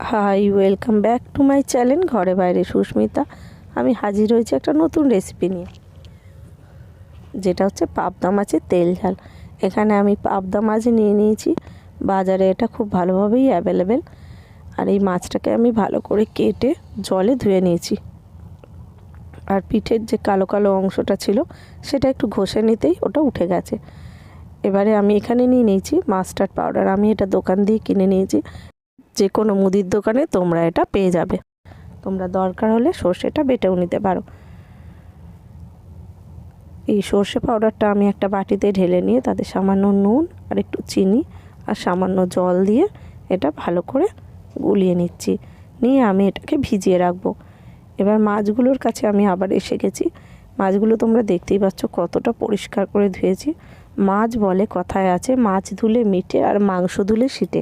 Hi welcome back to my channel Ghore Baire Susmita. আমি হাজির হয়েছি একটা নতুন রেসিপি নিয়ে, যেটা হচ্ছে পাবদা মাছের তেল ঝাল। এখানে আমি পাবদা মাছ নিয়ে নিয়েছি, বাজারে এটা খুব ভালোভাবেই অ্যাভেলেবেল আর এই মাছটাকে আমি ভালো করে কেটে জলে ধুয়ে নিয়েছি। আর পিঠের যে কালো কালো অংশটা ছিল, সেটা একটু ঘষে নিতেই ওটা উঠে গেছে। এবারে আমি এখানে নিয়ে নিয়েছি মাস্টার্ড পাউডার। আমি এটা দোকান দিয়ে কিনে নিয়েছি। যে কোনো মুদির দোকানে তোমরা এটা পেয়ে যাবে। তোমরা দরকার হলে সর্ষেটা বেটেও নিতে পারো। এই সর্ষে পাউডারটা আমি একটা বাটিতে ঢেলে নিয়ে তাতে সামান্য নুন আর একটু চিনি আর সামান্য জল দিয়ে এটা ভালো করে গুলিয়ে নিচ্ছি। নিয়ে আমি এটাকে ভিজিয়ে রাখব। এবার মাছগুলোর কাছে আমি আবার এসে গেছি। মাছগুলো তোমরা দেখতেই পাচ্ছ কতটা পরিষ্কার করে ধুয়েছি। মাছ বলে কথায় আছে, মাছ ধুলে মিটে আর মাংস ধুলে শীতে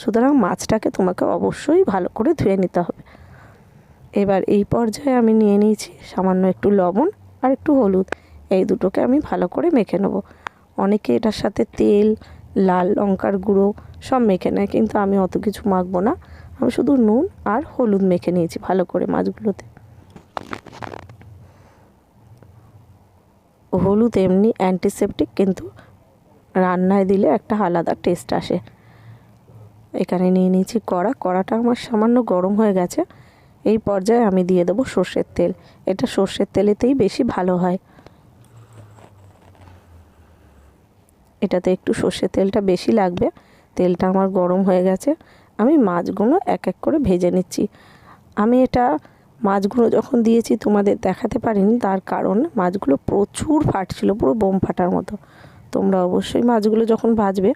সুতরাং মাছটাকে তোমাকে অবশ্যই ভালো করে ধুয়ে নিতে হবে। এবার এই পর্যায়ে আমি নিয়ে নিয়েছি সামান্য একটু লবণ আর একটু হলুদ। এই দুটোকে আমি ভালো করে মেখে নেব। অনেকে এটার সাথে তেল, লাল লঙ্কার গুঁড়ো সব মেখে নেয়, কিন্তু আমি অত কিছু মাখবো না। আমি শুধু নুন আর হলুদ মেখে নিয়েছি ভালো করে মাছগুলোতে। হলুদ এমনি অ্যান্টিসেপটিক কিন্তু রান্নায় দিলে একটা আলাদা টেস্ট আসে। এখানে নিয়ে নিয়েছি কড়া। কড়াটা আমার সামান্য গরম হয়ে গেছে। এই পর্যায়ে আমি দিয়ে দেবো সর্ষের তেল। এটা সর্ষের তেলেতেই বেশি ভালো হয়। এটাতে একটু সর্ষের তেলটা বেশি লাগবে। তেলটা আমার গরম হয়ে গেছে। আমি মাছগুলো এক এক করে ভেজে নিচ্ছি। আমি এটা মাছগুলো যখন দিয়েছি তোমাদের দেখাতে পারিনি, তার কারণ মাছগুলো প্রচুর ফাটছিল, পুরো বোম ফাটার মতো। তোমরা অবশ্যই মাছগুলো যখন ভাজবে,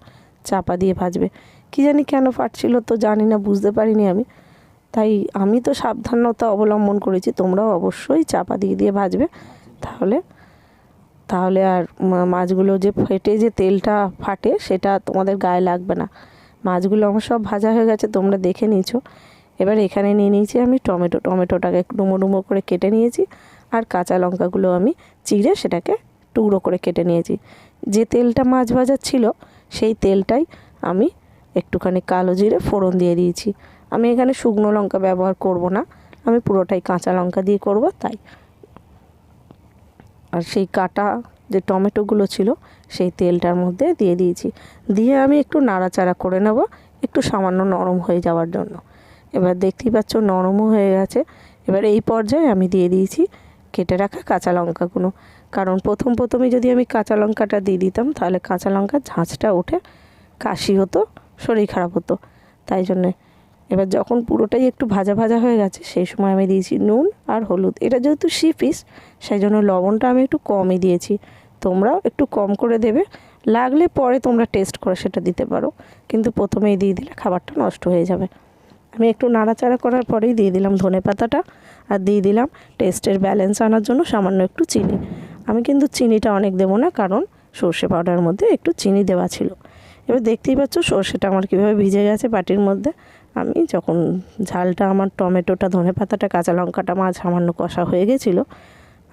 চাপা দিয়ে ভাজবে। কী জানি কেন ফাটছিল তো জানি না, বুঝতে পারিনি আমি। তাই আমি তো সাবধানতা অবলম্বন করেছি, তোমরাও অবশ্যই চাপা দিয়ে দিয়ে ভাজবে। তাহলে তাহলে আর মাছগুলো যে ফেটে যে তেলটা ফাটে, সেটা তোমাদের গায়ে লাগবে না। মাছগুলো আমার সব ভাজা হয়ে গেছে, তোমরা দেখে নিয়েছো। এবার এখানে নিয়ে নিয়েছি আমি টমেটো। টমেটোটাকে ডুমো ডুমো করে কেটে নিয়েছি, আর কাঁচা লঙ্কাগুলো আমি চিড়ে সেটাকে টুকরো করে কেটে নিয়েছি। যে তেলটা মাছ ভাজার ছিল, সেই তেলটাই আমি একটুখানি কালো জিরে ফোড়ন দিয়ে দিয়েছি। আমি এখানে শুকনো লঙ্কা ব্যবহার করব না। আমি পুরোটাই কাঁচা লঙ্কা দিয়ে করব, তাই। আর সেই কাটা যে টমেটোগুলো ছিল, সেই তেলটার মধ্যে দিয়ে দিয়েছি। দিয়ে আমি একটু নাড়াচাড়া করে নেব, একটু সামান্য নরম হয়ে যাওয়ার জন্য। এবার দেখতেই পাচ্ছ নরমও হয়ে গেছে। এবার এই পর্যায়ে আমি দিয়ে দিয়েছি কেটে রাখা কাঁচা লঙ্কাগুলো। কারণ প্রথম প্রথমে যদি আমি কাঁচা লঙ্কাটা দিয়ে দিতাম, তাহলে কাঁচা লঙ্কার ঝাঁঝটা উঠে কাশি হতো। শরীর খারাপ হতো। তাই জন্যে এবার যখন পুরোটাই একটু ভাজা ভাজা হয়ে গেছে, সেই সময় আমি দিয়েছি নুন আর হলুদ। এটা যেহেতু সি পিস, সেই জন্য লবণটা আমি একটু কমই দিয়েছি। তোমরাও একটু কম করে দেবে, লাগলে পরে তোমরা টেস্ট করে সেটা দিতে পারো। কিন্তু প্রথমেই দিয়ে দিলে খাবারটা নষ্ট হয়ে যাবে। আমি একটু নাড়াচাড়া করার পরেই দিয়ে দিলাম ধনে পাতাটা আর দিয়ে দিলাম টেস্টের ব্যালেন্স আনার জন্য সামান্য একটু চিনি। আমি কিন্তু চিনিটা অনেক দেবো না, কারণ সর্ষে পাউডারের মধ্যে একটু চিনি দেওয়া ছিল। এবার দেখতেই পাচ্ছ সর্ষেটা আমার কীভাবে ভিজে গেছে বাটির মধ্যে। আমি যখন ঝালটা আমার টমেটোটা ধনে পাতাটা কাঁচা লঙ্কাটা মাছ সামান্য কষা হয়ে গেছিল,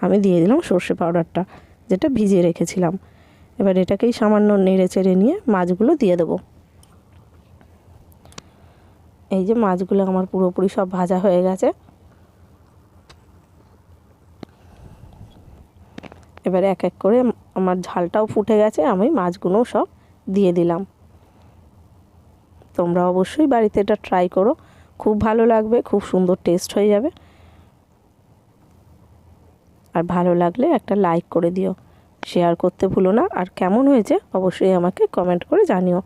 আমি দিয়ে দিলাম সর্ষে পাউডারটা, যেটা ভিজিয়ে রেখেছিলাম। এবার এটাকেই সামান্য নেড়ে চেড়ে নিয়ে মাছগুলো দিয়ে দেবো। এই যে মাছগুলো আমার পুরোপুরি সব ভাজা হয়ে গেছে। এবার এক এক করে আমার ঝালটাও ফুটে গেছে, আমি মাছগুলোও সব দিয়ে দিলাম। তোমরা অবশ্যই বাড়িতে এটা ট্রাই করো। খুব ভালো লাগবে, খুব সুন্দর টেস্ট হয়ে যাবে। আর ভালো লাগলে একটা লাইক করে দিও। শেয়ার করতে ভুলো না। আর কেমন হয়েছে অবশ্যই আমাকে কমেন্ট করে জানিও।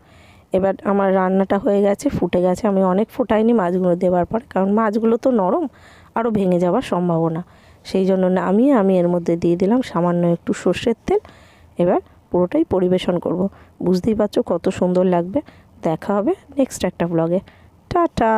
এবার আমার রান্নাটা হয়ে গেছে, ফুটে গেছে। আমি অনেক ফুটাইনি মাছগুলো দেওয়ার পর, কারণ মাছগুলো তো নরম আরও ভেঙে যাওয়ার সম্ভাবনা। সেই জন্য নামিয়ে আমি এর মধ্যে দিয়ে দিলাম সামান্য একটু সর্ষের তেল। এবার পুরোটাই পরিবেশন করব। বুঝতেই পারছ কত সুন্দর লাগবে। দেখা হবে নেক্সট একটা ব্লগে টাটা!